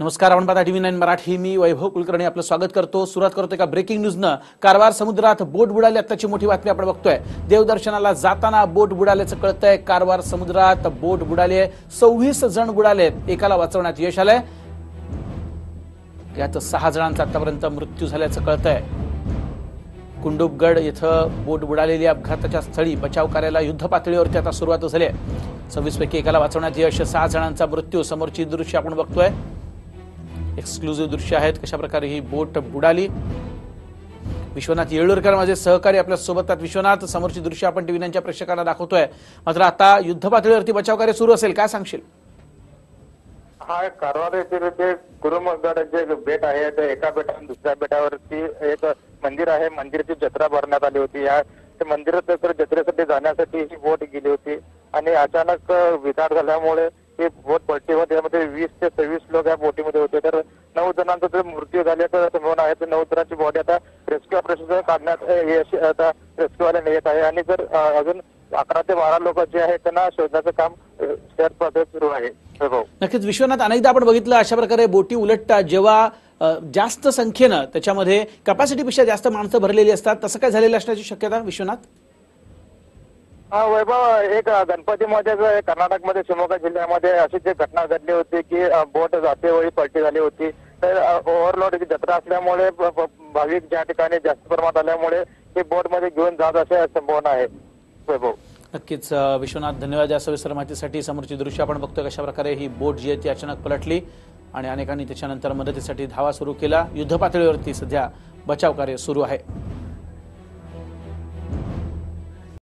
नमस्कार आपण पाहता टीव्ही नाईन मराठी. मी वैभव कुलकर्णी आपलं स्वागत करतो. सुरुवात करतो एका ब्रेकिंग न्यूजनं कारवार समुद्रात बोट बुडाली. आत्ताची मोठी बातमी आपण बघतोय. देवदर्शनाला जाताना बोट बुडाल्याचं कळतंय. कारवार समुद्रात बोट बुडाली आहे सव्वीस जण बुडालेत. एकाला वाचवण्यात यश आलंय. यात सहा जणांचा आतापर्यंत मृत्यू झाल्याचं कळतंय. कुंडुपगड इथं बोट बुडालेली अपघाताच्या स्थळी बचाव कार्याला युद्ध पातळीवरती आता सुरुवात झाली आहे सव्वीस पैकी एकाला वाचवण्यात यश. सहा जणांचा मृत्यू. समोरची दृश्य आपण बघतोय. एक्सक्लुझिव्ह दृश्य आहेत. कशा प्रकारे ही बोट बुडाली? विश्वनाथ येळूरकर माझे सहकारी आपल्यासोबत आहेत. विश्वनाथ समोरची दृश्य आपण टीव्ही नाईनच्या प्रेक्षकांना दाखवतोय. मात्र आता युद्ध पातळीवरती बचाव कार्य सुरू असेल काय सांगशील? हा कारवार जे गुरुमगड जे बेट आहे ते एका बेटावरून दुसऱ्या बेटावरती एक मंदिर आहे. मंदिराची जत्रा भरण्यात आली होती. या ते मंदिरात तर जत्रेसाठी जाण्यासाठी ही बोट गेली होती. आणि अचानक विकार झाल्यामुळे ही बोट पलटी होती त्यामध्ये वीस ते सव्वीस लोक या बोटीमध्ये होते. तर नऊ जणांचा जर मृत्यू झाल्याचं संभावना आहे तर नऊ जणांची बॉडी आता रेस्क्यू ऑपरेशन काढण्यात यश आता रेस्क्यूवाल्याने येत आहे. आणि जर अजून अकरा ते बारा लोक जे आहेत त्यांना शोधण्याचं काम सुरू आहे. हो, हो. नक्कीच विश्वनाथ अनेकदा आपण बघितलं अशा प्रकारे बोटी उलटतात. जेव्हा जास्त संख्येनं त्याच्यामध्ये कॅपॅसिटीपेक्षा जास्त माणसं भरलेली असतात तसं काय झालेलं असण्याची शक्यता विश्वनाथ? वैभव एक गणपतीमध्ये जो कर्नाटकमध्ये शिवमोगा जिल्ह्यामध्ये अशी जी घटना घडली होती की बोट जातेवेळी पलटी झाली होती. तर ओव्हरलोड जत्रा असल्यामुळे भाविक ज्या ठिकाणी जास्त प्रमाणात आल्यामुळे ते बोटमध्ये घेऊन जात असे संभावना आहे. वैभव. नक्कीच विश्वनाथ धन्यवाद या सविस्तर माहितीसाठी. समोरची दृश्य आपण बघतोय कशा प्रकारे ही बोट जी आहे ती अचानक पलटली आणि अनेकांनी त्याच्यानंतर मदतीसाठी धावा सुरू केला. युद्ध पातळीवरती सध्या बचाव कार्य सुरू आहे.